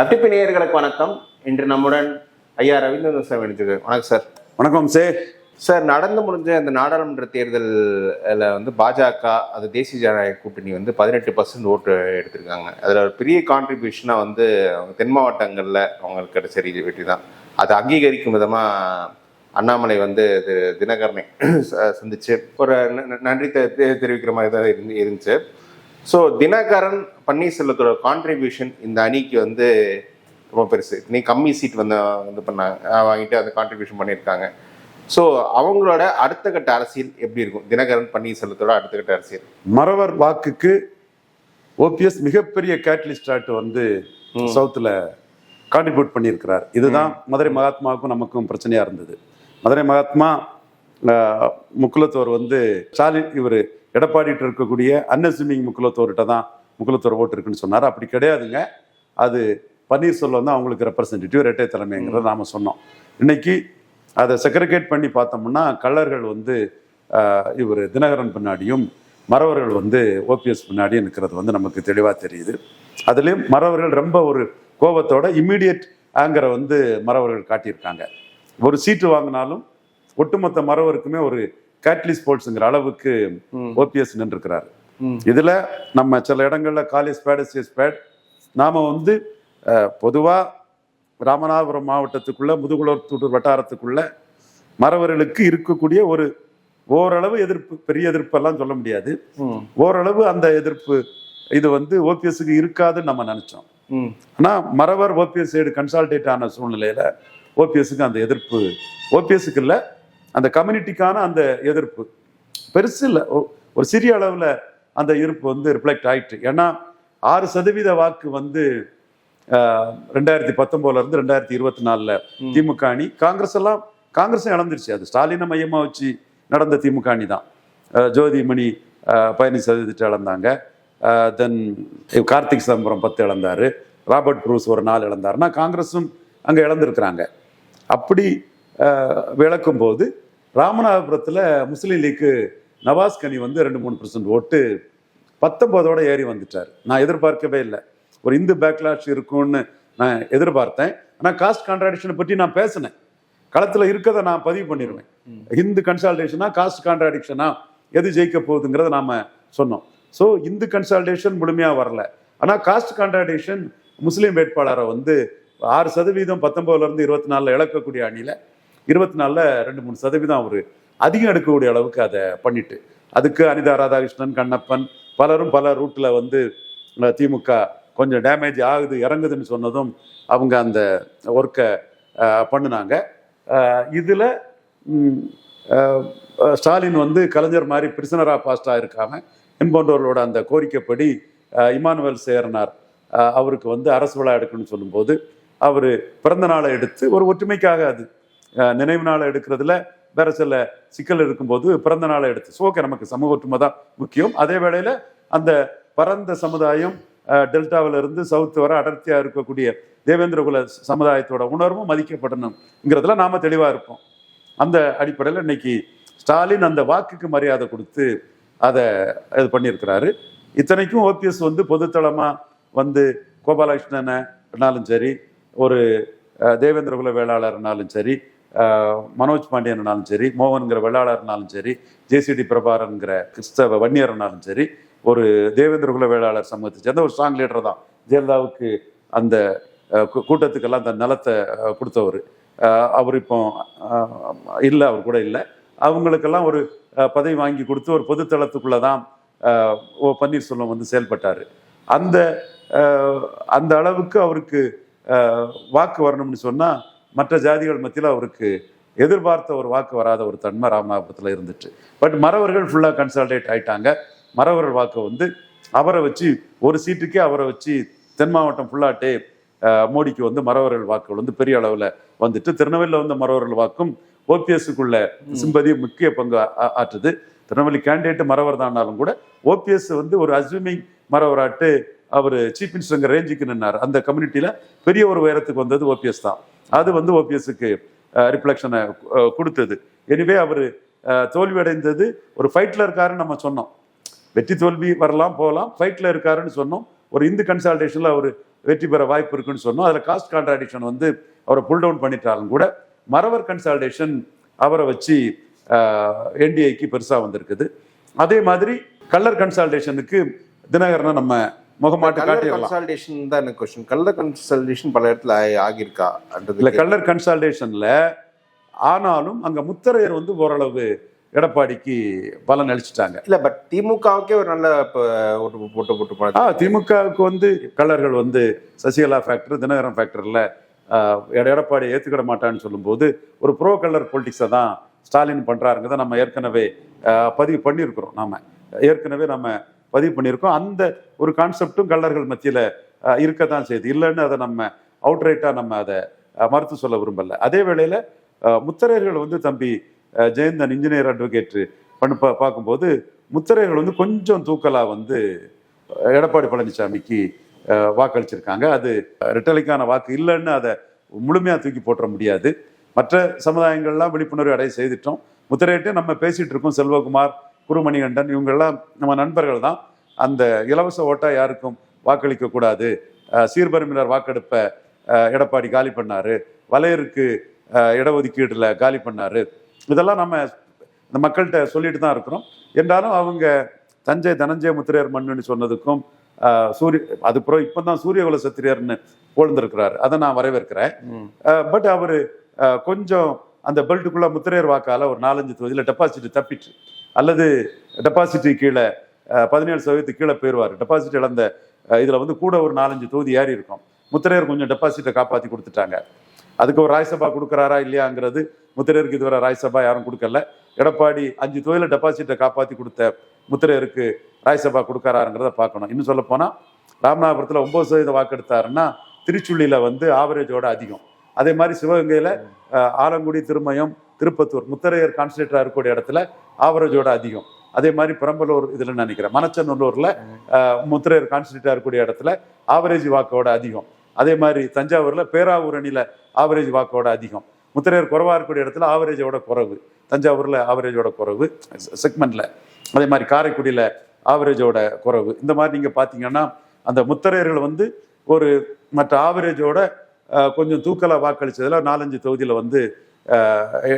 அப்டிப்பி நேயர்களுக்கு வணக்கம். இன்று நம்முடன் ஐயா ரவீந்திரன் சார் இணைஞ்சிருக்காரு வணக்கம் சார். வணக்கம் சே. சார் நடந்து முடிஞ்ச இந்த நாடாளுமன்ற தேர்தலில் வந்து பாஜக அது தேசிய ஜனநாயக கூட்டணி வந்து பதினெட்டு பர்சன்ட் ஓட்டு எடுத்திருக்காங்க. அதில் ஒரு பெரிய கான்ட்ரிபியூஷனாக வந்து அவங்க தென் மாவட்டங்களில் அவங்களுக்கு கிடைச்ச வெற்றி தான். அதை அங்கீகரிக்கும் விதமாக அண்ணாமலை வந்து தினகரனை சந்திச்சு ஒரு நன்றி தெரிவிக்கிற மாதிரி தான் இருந்து இருந்துச்சு. ஸோ தினகரன் பன்னீர்செல்வத்தோட கான்ட்ரிபியூஷன் இந்த அணிக்கு வந்து ரொம்ப பெருசு. நீ கம்மி சீட் வந்து இது பண்ணாங்க வாங்கிட்டு அந்த கான்ட்ரிபியூஷன் பண்ணியிருக்காங்க. ஸோ அவங்களோட அடுத்த கட்ட அரசியல் எப்படி இருக்கும்? தினகரன் பன்னீர்செல்வத்தோட அடுத்த கட்ட அரசியல். மறவர் வாக்குக்கு ஓபிஎஸ் மிகப்பெரிய கேட்டலிஸ்டாட்டு வந்து சவுத்துல கான்ட்ரிபியூட் பண்ணியிருக்கிறார். இதுதான் மதுரை மகாத்மாவுக்கும் நமக்கும் பிரச்சனையா இருந்தது. மதுரை மகாத்மா முக்குலத்தோர் வந்து ஸ்டாலின் இவர் எடப்பாடிட்டு இருக்கக்கூடிய அன்னஸ்விமிங் முக்குலத்தோர்கிட்ட தான் முக்குலத்தோர் ஓட்டு இருக்குன்னு சொன்னார். அப்படி கிடையாதுங்க. அது பன்னீர்செல்வம் தான் அவங்களுக்கு ரெப்ரசன்டேட்டிவ் இரட்டை தலைமைங்கிறத நாம சொன்னோம். இன்னைக்கு அதை செக்ரிகேட் பண்ணி பார்த்தோம்னா கள்ளர்கள் வந்து இவர் தினகரன் பின்னாடியும் மறவர்கள் வந்து ஓபிஎஸ் பின்னாடியும் நிற்கிறது வந்து நமக்கு தெளிவாக தெரியுது. அதுலேயும் மறவர்கள் ரொம்ப ஒரு கோபத்தோட இம்மீடியட் ஆங்கரை வந்து மறவர்கள் காட்டியிருக்காங்க. ஒரு சீட்டு வாங்கினாலும் ஒட்டுமொத்த மறவருக்குமே ஒரு கேட்லிஸ் போல்ஸுங்கிற அளவுக்கு ஓபிஎஸ் நின்றுக்கிறாரு இதுல நம்ம சில இடங்கள்ல காலேஜ் பேட் எஸ் பேட் நாம வந்து பொதுவா ராமநாதபுரம் மாவட்டத்துக்குள்ள முதுகுளத்தூர் வட்டாரத்துக்குள்ள மறவர்களுக்கு இருக்கக்கூடிய ஒரு ஓரளவு எதிர்ப்பு பெரிய எதிர்ப்பெல்லாம் சொல்ல முடியாது. ஓரளவு அந்த எதிர்ப்பு இது வந்து ஓபிஎஸ்க்கு இருக்காதுன்னு நம்ம நினைச்சோம். ஆனா மறவர் ஓபிஎஸ் சைடு கன்சால்டேட் ஆன சூழ்நிலையில ஓபிஎஸ்க்கு அந்த எதிர்ப்பு ஓபிஎஸ்க்கு இல்ல. அந்த கம்யூனிட்டிக்கான அந்த எதிர்ப்பு. பெருசு இல்லை. ஒரு சிறிய அளவுல அந்த இருப்பு வந்து ரிஃப்ளெக்ட் ஆயிட்டு ஏன்னா ஆறு சதவீத வாக்கு வந்து ரெண்டாயிரத்தி பத்தொன்பதுல இருந்து ரெண்டாயிரத்தி இருபத்தி நாலுல திமுக அணி காங்கிரஸ் எல்லாம் காங்கிரஸும் இழந்துருச்சு. அது ஸ்டாலினை மையமா வச்சு நடந்த திமுக அணி தான். ஜோதிமணி பதினஞ்சு சதவீதத்தை இழந்தாங்க. தென் கார்த்திக் சிதம்பரம் பத்து இழந்தாரு. ராபர்ட் ப்ரூஸ் ஒரு நாள் இழந்தாருன்னா காங்கிரஸும் அங்க இழந்திருக்கிறாங்க. அப்படி விளக்கும் போது ராமநாதபுரத்துல முஸ்லீம் லீக்கு நவாஸ் கனி வந்து ரெண்டு மூணு பர்சன்ட் ஓட்டு பத்தொன்பதோட ஏறி வந்துட்டார். நான் எதிர்பார்க்கவே இல்லை. ஒரு இந்து பேக்லாஷ் இருக்கும்னு நான் எதிர்பார்த்தேன். ஆனால் காஸ்ட் கான்ட்ராடிக்ஷனை பற்றி நான் பேசினேன். களத்தில் இருக்கதை நான் பதிவு பண்ணிடுவேன். இந்து கன்சால்டேஷனா காஸ்ட் கான்ட்ராடிக்ஷனா எது ஜெயிக்க போகுதுங்கிறத நாம சொன்னோம். ஸோ இந்து கன்சால்டேஷன் முழுமையாக வரல. ஆனால் காஸ்ட் கான்ட்ராடிக்ஷன் முஸ்லீம் வேட்பாளரை வந்து ஆறு சதவீதம் பத்தொன்பதுல இருந்து இருபத்தி நாலில் இழக்கக்கூடிய அணியில் இருபத்தி நாலில் ரெண்டு மூணு சதவீதம் அவர் அதிகம் எடுக்கக்கூடிய அளவுக்கு அதை பண்ணிட்டு. அதுக்கு அனிதா ராதாகிருஷ்ணன் கண்ணப்பன் பலரும் பல ரூட்டில் வந்து திமுக கொஞ்சம் டேமேஜ் ஆகுது இறங்குதுன்னு சொன்னதும் அவங்க அந்த ஒர்க்கை பண்ணினாங்க. இதில் ஸ்டாலின் வந்து கலைஞர் மாதிரி பிரிசனரா பாஸ்டாக இருக்காம என்போன்றவர்களோட அந்த கோரிக்கைப்படி அஹ், இமானுவேல் சேர்னார் அவருக்கு வந்து அரசு விழா எடுக்கணும்னு சொல்லும்போது அவர் பிறந்த நாளை எடுத்து ஒரு ஒற்றுமைக்காக அது நினைவு நாளை எடுக்கிறதுல வேற சில சிக்கல் இருக்கும்போது பிறந்த நாளை எடுத்து. ஸோ ஓகே நமக்கு சமூக ஒற்றுமை தான் முக்கியம். அதே வேளையில் அந்த பரந்த சமுதாயம் அஹ், டெல்டாவில இருந்து சவுத் வர அடர்த்தியா இருக்கக்கூடிய தேவேந்திரகுல சமுதாயத்தோட உணர்வும் மதிக்கப்படணுங்கிறதுல நாம தெளிவா இருப்போம். அந்த அடிப்படையில் இன்னைக்கு ஸ்டாலின் அந்த வாக்குக்கு மரியாதை கொடுத்து அதை இது பண்ணியிருக்கிறாரு. இத்தனைக்கும் ஓபிஎஸ் வந்து பொதுத்தளமாக வந்து கோபாலகிருஷ்ணனாலும் சரி ஒரு தேவேந்திரகுல வேளாளர்னாலும் சரி மனோஜ் பாண்டியனாலும் சரி மோகன்கிற வேளாளர்னாலும் சரி ஜேசிடி பிரபாரன்கிற கிறிஸ்தவ வன்னியர்னாலும் சரி ஒரு தேவேந்திரகுல வேளாளர் சமூகத்தை சேர்ந்த ஒரு ஸ்ட்ராங் லீடர் தான். ஜெயலலிதாவுக்கு அந்த கூட்டத்துக்கெல்லாம் அந்த நிலத்தை கொடுத்தவர். அவர் இப்போ இல்லை அவர் கூட இல்லை. அவங்களுக்கெல்லாம் ஒரு பதவி வாங்கி கொடுத்து ஒரு பொதுத்தளத்துக்குள்ளே தான் ஓ பன்னீர்செல்வம் வந்து செயல்பட்டார். அந்த அந்த அளவுக்கு அவருக்கு வாக்கு வரணும்னு சொன்னால் மற்ற ஜாதிகள் மத்தியில் அவருக்கு எதிர்பார்த்த ஒரு வாக்கு வராத ஒரு தன்மை ராமநாதபுரத்தில் இருந்துச்சு. பட் மறவர்கள் ஃபுல்லாக கன்சால்டேட் ஆயிட்டாங்க. மறவர்கள் வாக்கு வந்து அவரை வச்சு ஒரு சீட்டுக்கே அவரை வச்சு தென் மாவட்டம் ஃபுல்லாட்டே மோடிக்கு வந்து மறவர்கள் வாக்குகள் வந்து பெரிய அளவில் வந்துட்டு திருநெல்வேலியில் வந்த மறவர்கள் வாக்கும் ஓபிஎஸ்க்குள்ள சிம்பதி முக்கிய பங்கு ஆ- ஆற்றுது. திருநெல்வேலி கேண்டிடேட் மறவர் தானாலும் கூட ஓபிஎஸ் வந்து ஒரு அஸ்யூமிங் மறவராட்டு அவர் சீஃப் மினிஸ்டருங்கிற ரேஞ்சுக்கு நின்னார். அந்த கம்யூனிட்டியில் பெரிய ஒரு உயரத்துக்கு வந்தது ஓபிஎஸ் தான். அது வந்து ஓபிஎஸ்க்கு ரிஃப்ளெக்ஷனை கொடுத்தது. எனிவே அவர் தோல்வி அடைந்தது ஒரு ஃபைட்டில் இருக்காருன்னு நம்ம சொன்னோம். வெற்றி தோல்வி வரலாம் போகலாம். ஃபைட்டில் இருக்காருன்னு சொன்னோம். ஒரு இந்து கன்சல்டேஷனில் அவர் வெற்றி பெற வாய்ப்பு இருக்குன்னு சொன்னோம். அதில் காஸ்ட் கான்ட்ராடிக்ஷன் வந்து அவரை புல் டவுன் பண்ணிட்டாலும் கூட மறவர் கன்சால்டேஷன் அவரை வச்சு என்டிஐக்கு பெருசாக வந்திருக்குது. அதே மாதிரி கல்லர் கன்சால்டேஷனுக்கு தினகரனை நம்ம முகமாட்டு கலர் காட்டிடலாம். கன்சல்டேஷன் தான் எனக்கு கொஸ்டின் கலர் கன்சல்டேஷன் பல இடத்துல ஆகி- ஆகியிருக்கா இல்ல கல்லர் கன்சால்டேஷன்ல ஆனாலும் அங்க முத்தரையர் வந்து ஓரளவு எடப்பாடிக்கு பலன் அளிச்சிட்டாங்க. இல்ல பட் திமுகவுக்கே ஒரு நல்ல இப்ப ஓட்டு போட்டு போட்டு ஆ திமுகவுக்கு வந்து கல்லர்கள் வந்து சசிகலா ஃபேக்டர் தினகரன் ஃபேக்டர்ல எடப்பாடி ஏத்துக்கிட மாட்டான்னு சொல்லும்போது ஒரு ப்ரோ கலர் பொலிட்டிக்ஸை தான் ஸ்டாலின் பண்றாருங்கிறத நம்ம ஏற்கனவே பதிவு பண்ணியிருக்கிறோம் நாம. ஏற்கனவே நம்ம பதிவு பண்ணியிருக்கோம். அந்த ஒரு கான்செப்டும் கல்லர்கள் மத்தியில் இருக்க தான் செய்யுது இல்லைன்னு அதை நம்ம அவுட்ரைட்டாக நம்ம அதை மறுத்து சொல்ல விரும்பல. அதே வேளையில் முத்தரையர்கள் வந்து தம்பி ஜெயந்தன் இன்ஜினியர் அட்வொகேட் பண்ணு பா- பார்க்கும்போது முத்தரையர்கள் வந்து கொஞ்சம் தூக்கலாக வந்து எடப்பாடி பழனிசாமிக்கு வாக்களிச்சிருக்காங்க. அது ரிட்டலைக்கான வாக்கு இல்லைன்னு அதை முழுமையாக தூக்கி போட்டுற முடியாது. மற்ற சமுதாயங்கள்லாம் விழிப்புணர்வு அடைய செய்துட்டோம். முத்திரையிட்டு நம்ம பேசிகிட்டு இருக்கோம். செல்வகுமார் குருமணிகண்டன் இவங்கெல்லாம் நம்ம நண்பர்கள் தான் அந்த இலவச ஓட்டா யாருக்கும் வாக்களிக்க கூடாது சீர்பருமினர் வாக்கெடுப்பை எடப்பாடி காலி பண்ணாரு. வலையருக்கு இடஒதுக்கீடுல காலி பண்ணாரு. இதெல்லாம் நம்ம இந்த மக்கள்கிட்ட சொல்லிட்டு தான் இருக்கிறோம். என்றாலும் அவங்க தஞ்சை தனஞ்சய முத்திரையர் மண்ணுன்னு சொன்னதுக்கும் சூரிய அதுக்கப்புறம் இப்போ தான் சூரியகுல சத்திரியர்னு புகழ்ந்திருக்கிறார். அதை நான் வரவேற்கிறேன். பட் அவர் கொஞ்சம் அந்த பெல்ட்டுக்குள்ள முத்திரையர் வாக்கால ஒரு நாலஞ்சு தொகுதியில் டெபாசிட் தப்பிட்டு அல்லது டெபாசிட்டி கீழே பதினேழு சதவீதத்துக்கு கீழே போயிடுவார். டெபாசிட் இழந்த இதில் வந்து கூட ஒரு நாலஞ்சு தொகுதி ஏறி இருக்கும். முத்திரையர் கொஞ்சம் டெபாசிட்டை காப்பாற்றி கொடுத்துட்டாங்க. அதுக்கு ஒரு ராஜ்யசபா கொடுக்குறாரா இல்லையாங்கிறது முத்திரையருக்கு இதுவரை ராஜ்யசபா யாரும் கொடுக்கல. எடப்பாடி அஞ்சு தொகுதியில டெபாசிட்டை காப்பாற்றி கொடுத்த முத்திரையருக்கு ராஜ்யசபா கொடுக்கறாருங்கிறத பார்க்கணும். இன்னும் சொல்ல போனால் ராமநாதபுரத்தில் ஒம்பது சதவீதம் வாக்கெடுத்தாருன்னா திருச்சுள்ளியில் வந்து ஆவரேஜோட அதிகம். அதே மாதிரி சிவகங்கையில் ஆலங்குடி திருமயம் திருப்பத்தூர் முத்தரையர் கான்சன்ட்ரேட்டரா இருக்கக்கூடிய இடத்துல ஆவரேஜோட அதிகம். அதே மாதிரி பெரம்பலூர் இதில் நினைக்கிறேன் மணச்சநல்லூர்ல முத்திரையர் கான்சன்ட்ரேட்டாக இருக்கக்கூடிய இடத்துல ஆவரேஜ் வாக்கோட அதிகம். அதே மாதிரி தஞ்சாவூரில் பேராவூர் அணியில் ஆவரேஜ் வாக்கோட அதிகம். முத்திரையர் குறவாக இருக்கக்கூடிய இடத்துல ஆவரேஜோட குறைவு. தஞ்சாவூரில் ஆவரேஜோட குறைவு. செக்மெண்ட்டில் அதே மாதிரி காரைக்குடியில் ஆவரேஜோட குறைவு. இந்த மாதிரி நீங்கள் பார்த்தீங்கன்னா அந்த முத்திரையர்கள் வந்து ஒரு மற்ற ஆவரேஜோட கொஞ்சம் தூக்கலாக வாக்களித்ததில் நாலஞ்சு தொகுதியில் வந்து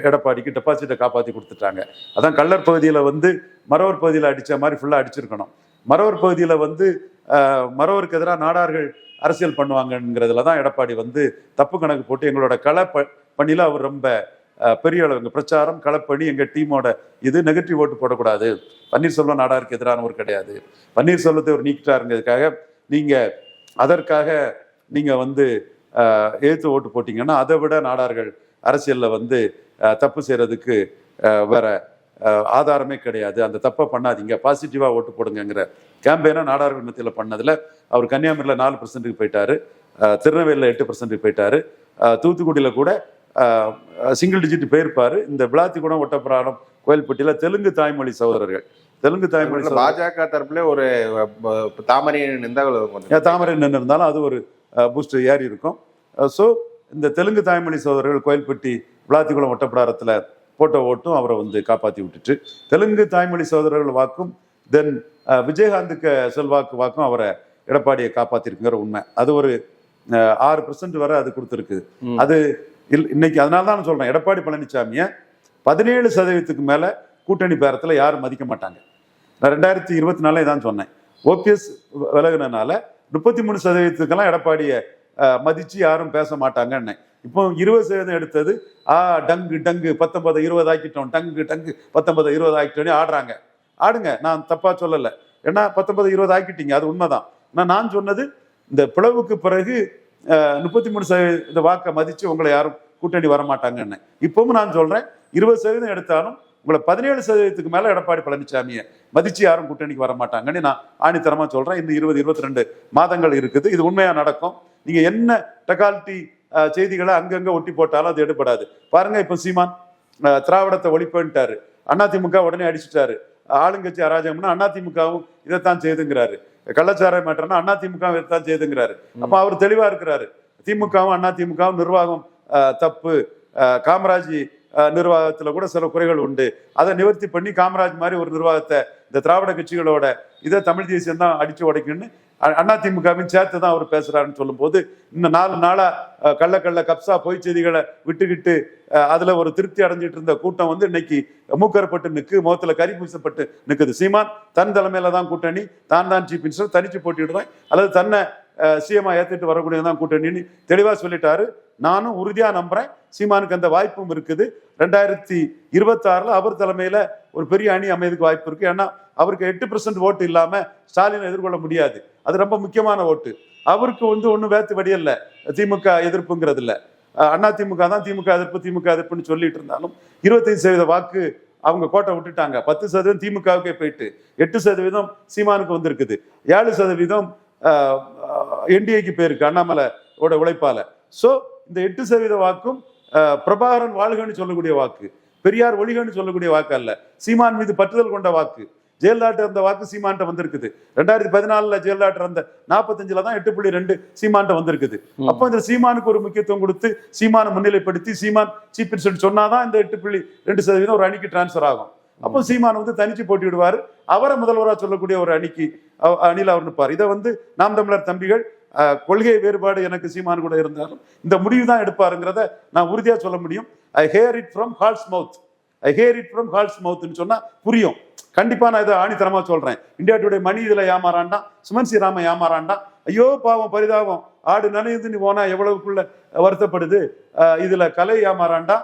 எடப்பாடிக்கு டெபாசிட்டை காப்பாற்றி கொடுத்துட்டாங்க. அதான் கள்ளர் பகுதியில் வந்து மறவர் பகுதியில் அடித்த மாதிரி ஃபுல்லாக அடிச்சிருக்கணும். மறவர் பகுதியில் வந்து மரவருக்கு மறவருக்கு எதிராக நாடார்கள் அரசியல் பண்ணுவாங்கங்கிறதுல தான் எடப்பாடி வந்து தப்பு கணக்கு போட்டு எங்களோட களை ப பணியில் அவர் ரொம்ப பெரிய அளவு பிரச்சாரம் களப்பணி எங்கள் டீமோட இது நெகட்டிவ் ஓட்டு போடக்கூடாது. பன்னீர்செல்வம் நாடாருக்கு எதிரானவர் கிடையாது. பன்னீர்செல்வத்தை ஒரு நீக்கிட்டாருங்கிறதுக்காக நீங்கள் அதற்காக நீங்கள் வந்து எழுத்து ஓட்டு போட்டிங்கன்னா அதை விட நாடார்கள் அரசியல்ல வந்து தப்பு செய்யறதுக்கு அஹ், வேற ஆதாரமே கிடையாது. அந்த தப்பை பண்ணாதீங்க. பாசிட்டிவா ஓட்டு போடுங்கங்கிற கேம்பெயினை நாடார்கள் மத்தியில பண்ணதுல அவர் கன்னியாகுமரியில நாலு பர்சன்ட்டுக்கு போயிட்டாரு. திருநெல்வேலியில எட்டு பர்சன்ட்டுக்கு போயிட்டாரு. தூத்துக்குடியில கூட சிங்கிள் டிஜிட் போயிருப்பாரு இந்த விளாத்திக்குடம் ஒட்டப்புராணம் கோயில்பட்டியில தெலுங்கு தாய்மொழி சகோதரர்கள். தெலுங்கு தாய்மொழி பாஜக தரப்புல ஒரு தாமரை நின்றால் ஏன் தாமரை நின்று இருந்தாலும் அது ஒரு பூஸ்ட் ஏறி இருக்கும் ஸோ இந்த தெலுங்கு தாய்மொழி சகோதரர்கள் கோயில்பட்டி விளாத்திக்குளம் ஒட்டப்பிடாரத்தில் போட்ட ஓட்டும் அவரை வந்து காப்பாற்றி விட்டுட்டு. தெலுங்கு தாய்மொழி சகோதரர்கள் வாக்கும் தென் விஜயகாந்துக்கு செல்வாக்கு வாக்கும் அவரை எடப்பாடியை காப்பாத்திருக்குங்கிற உண்மை. அது ஒரு ஆறு பெர்சன்ட் வரை அது கொடுத்துருக்கு. அது இல்- இன்னைக்கு அதனால தான் சொல்றேன். எடப்பாடி பழனிசாமியை பதினேழு சதவீதத்துக்கு மேல கூட்டணி பேரத்துல யாரும் மதிக்க மாட்டாங்க. நான் ரெண்டாயிரத்தி இருபத்தி நாலே தான் சொன்னேன். ஓபிஎஸ் விலகுனனால முப்பத்தி மூணு சதவீதத்துக்கெல்லாம் எடப்பாடியை மதித்து யாரும் பேச மாட்டாங்கன்னு இப்போ இருபது சதவீதம் எடுத்தது ஆ டங்கு டங்கு பத்தொன்பது இருபது ஆக்கிட்டோம் டங்கு டங்கு பத்தொன்பது இருபது ஆக்கிட்டோன்னு ஆடுறாங்க. ஆடுங்க நான் தப்பாக சொல்லலை. ஏன்னா பத்தொன்பது இருபது ஆக்கிட்டீங்க அது உண்மைதான். ஆனால் நான் சொன்னது இந்த பிளவுக்கு பிறகு முப்பத்தி மூணு சதவீத வாக்கை மதித்து உங்களை யாரும் கூட்டணி வரமாட்டாங்கன்னு. இப்பவும் நான் சொல்கிறேன் இருபது சதவீதம் எடுத்தாலும் உங்களை பதினேழு சதவீதத்துக்கு மேலே எடப்பாடி பழனிசாமியை மதிச்சு யாரும் கூட்டணிக்கு வர மாட்டாங்கன்னு நான் ஆணித்தரமா சொல்றேன். இந்த இருபது இருபத்தி ரெண்டு மாதங்கள் இருக்குது. இது உண்மையா நடக்கும்? நீங்க என்ன டெகாலிட்டி செய்திகளை அங்கங்க ஒட்டி போட்டாலும் அது எடுபடாது. பாருங்க இப்ப சீமான் திராவிடத்தை ஒழிப்புன்ட்டாரு. அதிமுக உடனே அடிச்சிட்டாரு. ஆளுங்கட்சி அராஜகம்னா அதிமுகவும் இதைத்தான் செய்துங்கிறாரு. கள்ளச்சாராய மாற்றம்னா அதிமுக இதைத்தான் செய்துங்கிறாரு. அப்ப அவர் தெளிவா இருக்கிறாரு. திமுகவும் அதிமுகவும் நிர்வாகம் தப்பு. காமராஜ் நிர்வாகத்துல கூட சில குறைகள் உண்டு. அதை நிவர்த்தி பண்ணி காமராஜ் மாதிரி ஒரு நிர்வாகத்தை இந்த திராவிட கட்சிகளோட இதை தமிழ் தேசியம் தான் அடிச்சு அண்ணா திமுகவின் சேர்த்து தான் அவர் பேசுறாருன்னு சொல்லும்போது இந்த நாலு நாளா கள்ள கள்ள கப்சா பொய் செய்திகளை விட்டுக்கிட்டு அதுல ஒரு திருப்தி அடைஞ்சிட்டு இருந்த கூட்டம் வந்து இன்னைக்கு மூக்கரப்பட்டு நிற்கு முகத்துல கறி பூசப்பட்டு நிக்குது. சீமான் தன் தலைமையில தான் கூட்டணி தான் தான் சீஃப் மினிஸ்டர் தனிச்சு போட்டிடுறேன் அல்லது தன்னை சிஎம்ஐ ஏத்துட்டு வரக்கூடியதான் கூட்டணின்னு தெளிவா சொல்லிட்டாரு. நானும் உறுதியா நம்புறேன். சீமானுக்கு அந்த வாய்ப்பும் இருக்குது. ரெண்டாயிரத்தி இருபத்தி ஆறுல அவர் தலைமையில ஒரு பெரிய அணி அமையதுக்கு வாய்ப்பு இருக்கு. ஏன்னா அவருக்கு எட்டு பர்சன்ட் ஓட்டு இல்லாம ஸ்டாலினை எதிர்கொள்ள முடியாது. அது ரொம்ப முக்கியமான ஓட்டு அவருக்கு வந்து ஒன்றும் வேத்து வடியல்ல திமுக எதிர்ப்புங்கிறது இல்லை. அண்ணா திமுக தான் திமுக எதிர்ப்பு திமுக எதிர்ப்புன்னு சொல்லிட்டு இருந்தாலும் இருபத்தைந்து சதவீத வாக்கு அவங்க கோட்டை விட்டுட்டாங்க. பத்து சதவீதம் திமுகவுக்கே போயிட்டு எட்டு சதவீதம் சீமானுக்கு வந்திருக்குது. ஏழு சதவீதம் என்டிஏக்கு போயிருக்கு அண்ணாமலையோட உழைப்பால. சோ இந்த எட்டு சதவீத வாக்கும் பிரபாகரன் வாழ்கன்னு சொல்லக்கூடிய வாக்கு பெரியார் ஒளிகன்னு சொல்லக்கூடிய வாக்கு அல்ல. சீமான் மீது பற்றுதல் கொண்ட வாக்கு. ஜெயலலிதா இருந்த வாக்கு சீமான்ட்ட வந்திருக்குது. ரெண்டாயிரத்தி பதினாலுல ஜெயலலிதா இருந்த நாற்பத்தஞ்சுல தான் எட்டு புள்ளி ரெண்டு சீமான்ட்ட வந்திருக்குது. அப்போ இந்த சீமானுக்கு ஒரு முக்கியத்துவம் கொடுத்து சீமானை முன்னிலைப்படுத்தி சீமான் மினிஸ்டர் சொன்னாதான் இந்த எட்டு புள்ளி ரெண்டு சதவீதம் ஒரு அணிக்கு டிரான்ஸ்ஃபர் ஆகும். அப்போ சீமான் வந்து தனிச்சு போட்டி விடுவார் அவரை முதல்வராக சொல்லக்கூடிய ஒரு அணிக்கு அவ- அணியில் அவர் நிற்பார். இதை வந்து நாம் தமிழர் தம்பிகள் கொள்கை வேறுபாடு எனக்கு சீமான் கூட இருந்தாலும் இந்த முடிவு தான் எடுப்பாருங்கிறத நான் உறுதியாக சொல்ல முடியும். I hear it from horse's mouth I hear it from horse's மவுத்னு சொன்னால் புரியும். கண்டிப்பாக நான் இதை ஆணித்தரமாக சொல்கிறேன் இந்தியா டுடே மணி இதில் ஏமாறாண்டா சுமன் ஸ்ரீராம ஏமாறாண்டா ஐயோ பாவம் பரிதாபம். ஆடு நனைந்து நீ போனால் எவ்வளவுக்குள்ள வருத்தப்படுது? இதில் கலை ஏமாறாண்டா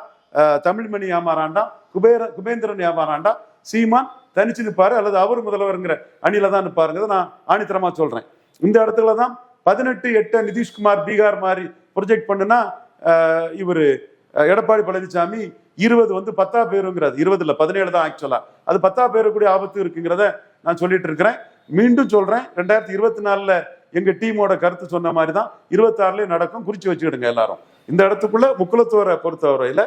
தமிழ்மணி ஏமாறாண்டா குபேர குபேந்திரன் வியாபாரம்டா சீமான் தனிச்சு நிற்பாரு அல்லது அவர் முதல்வருங்கிற அணியில தான் நிற்பாருங்கிறத நான் ஆணித்தரமா சொல்றேன். இந்த இடத்துல தான் பதினெட்டு எட்டு நிதிஷ்குமார் பீகார் மாதிரி ப்ரொஜெக்ட் பண்ணுனா இவர் எடப்பாடி பழனிசாமி இருபது வந்து பத்தா பேருங்கிறது இருபது பதினேழு தான் ஆக்சுவலா அது பத்தா பேருக்கூடிய ஆபத்து இருக்குங்கிறத நான் சொல்லிட்டு இருக்கிறேன். மீண்டும் சொல்றேன் ரெண்டாயிரத்தி இருபத்தி நாலுல எங்க டீமோட கருத்து சொன்ன மாதிரி தான் இருபத்தாறுலயும் நடக்கும். குறிச்சு வச்சுக்கிடுங்க எல்லாரும். இந்த இடத்துக்குள்ள முக்குலத்தோரை பொறுத்தவரையில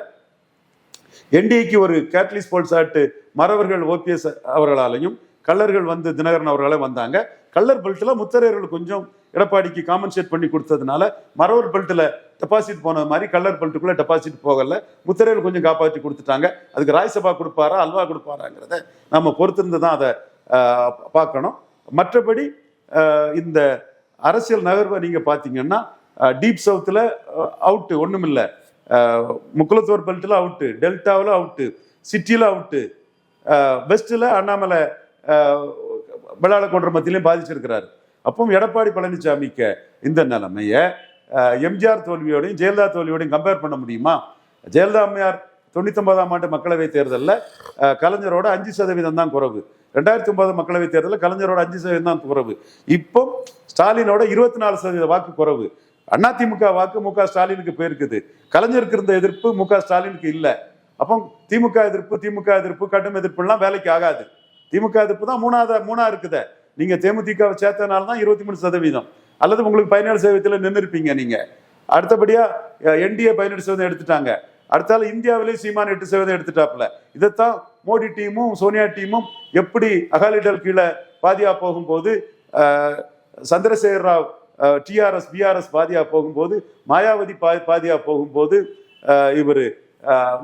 என்டிஏக்கு ஒரு கேட்லிஸ் போல்சாட்டு மறவர்கள் ஓபிஎஸ் அவர்களாலையும் கள்ளர்கள் வந்து தினகரன் அவர்களே வந்தாங்க. கள்ளர் பெல்ட்டில் முத்தரையர்கள் கொஞ்சம் எடப்பாடிக்கு காம்பன்சேட் பண்ணி கொடுத்ததுனால மறவர் பெல்ட்டில் டெபாசிட் போன மாதிரி கள்ளர் பெல்ட்டுக்குள்ள டெபாசிட் போகல. முத்தரையர்கள் கொஞ்சம் காப்பாற்றி கொடுத்துட்டாங்க. அதுக்கு ராய்சபா கொடுப்பாரா அல்வா கொடுப்பாராங்கிறத நம்ம பொறுத்திருந்து தான் அதை பார்க்கணும். மற்றபடி இந்த அரசியல் நகர்வை நீங்க பார்த்தீங்கன்னா டீப் சவுத்தில் அவுட்டு ஒன்றும் இல்லை முக்குளத்தூர் பெல்ட்டில் அவுட்டு டெல்டாவில் அவுட்டு சிட்டியில் அவுட்டு வெஸ்ட்டில் அண்ணாமலை விளையாட மத்தியிலையும் பாதிச்சிருக்கிறார். அப்போ எடப்பாடி பழனிசாமிக்கு இந்த நிலைமையை எம்ஜிஆர் தோல்வியோடையும் ஜெயலலிதா தோல்வியோடையும் கம்பேர் பண்ண முடியுமா? ஜெயலலிதா அம்மையார் தொண்ணூத்தொன்பதாம் ஆண்டு மக்களவை தேர்தலில் கலைஞரோட அஞ்சு சதவீதம் தான் குறைவு. ரெண்டாயிரத்தி ஒன்பது மக்களவை தேர்தலில் கலைஞரோட அஞ்சு சதவீதம் தான் குறைவு. இப்போ ஸ்டாலினோட இருபத்தி நாலு சதவீத வாக்கு குறைவு. அதிமுக வாக்கு மு க ஸ்டாலினுக்கு போயிருக்குது. கலைஞருக்கு இருந்த எதிர்ப்பு மு க ஸ்டாலினுக்கு இல்லை. அப்போ திமுக எதிர்ப்பு திமுக எதிர்ப்பு கடும் எதிர்ப்புலாம் வேலைக்கு ஆகாது. திமுக எதிர்ப்பு தான் மூணாவது மூணா இருக்குது. நீங்க தேமுதிகவை சேர்த்தனால தான் இருபத்தி மூணு சதவீதம். அல்லது உங்களுக்கு பதினேழு சதவீதத்தில் நின்றுருப்பீங்க நீங்க. அடுத்தபடியா என்டிஏ பதினெட்டு சதவீதம் எடுத்துட்டாங்க. அடுத்தால இந்தியாவிலே சீமான் எட்டு சதவீதம் எடுத்துட்டாப்ல இதைத்தான் மோடி டீமும் சோனியா டீமும் எப்படி அகாலிடல் கீழே பாதியா போகும்போது சந்திரசேகர் ராவ் டிஆர்எஸ் பிஆர்எஸ் பாதியாக போகும்போது மாயாவதி பா பாதியாக போகும்போது இவர்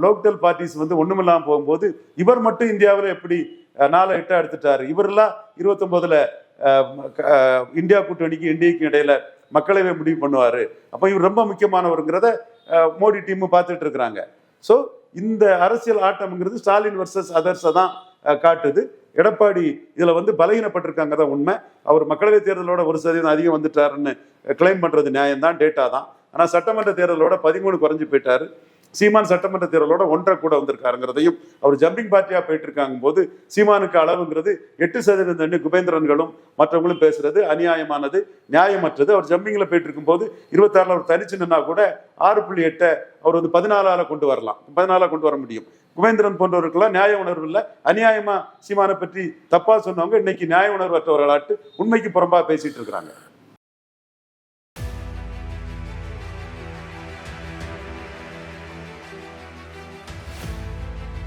லோக்கல் பார்ட்டிஸ் வந்து ஒன்றுமில்லாமல் போகும்போது இவர் மட்டும் இந்தியாவில் எப்படி நாலு எட்டா எடுத்துட்டாரு இவரெல்லாம் இருபத்தொம்போதில் இந்தியா கூட்டணிக்கு இந்தியாவுக்கு இடையில மக்களவை முடிவு பண்ணுவார். அப்போ இவர் ரொம்ப முக்கியமானவருங்கிறத மோடி டீம் பார்த்துட்டு இருக்கிறாங்க. ஸோ இந்த அரசியல் ஆட்டம்ங்கிறது ஸ்டாலின் வர்சஸ் அதர்ஸை தான் காட்டுது. எடப்பாடி இதுல வந்து பலகீனப்பட்டிருக்காங்க தான் உண்மை. அவர் மக்களவைத் தேர்தலோட ஒரு சதவீதம் அதிகம் வந்துட்டாருன்னு கிளைம் பண்றது நியாயம்தான் டேட்டா தான். ஆனால் சட்டமன்ற தேர்தலோட பதிமூணு குறைஞ்சு போயிட்டாரு. சீமான் சட்டமன்ற தேர்தலோட ஒன்றரை கூட வந்திருக்காருங்கிறதையும் அவர் ஜம்பிங் பார்ட்டியா போயிட்டு இருக்காங்க போது சீமானுக்கு அளவுங்கிறது எட்டு சதவீதம் குபேந்திரன்களும் மற்றவங்களும் பேசுறது அநியாயமானது நியாயமற்றது. அவர் ஜம்பிங்ல போயிட்டு இருக்கும்போது இருபத்தாறுல அவர் தனிச்சு நின்னா கூட ஆறு புள்ளி எட்டை அவர் வந்து பதினாலால கொண்டு வரலாம். பதினாலா கொண்டு வர முடியும். குபேந்திரன் போன்றவருக்கெல்லாம் நியாய உணர்வு இல்லை. அநியாயமா சீமானை பற்றி தப்பா சொன்னவங்க இன்னைக்கு நியாய உணர்வற்றவர்களாட்டு உண்மைக்கு புறம்பா பேசிட்டு இருக்கிறாங்க.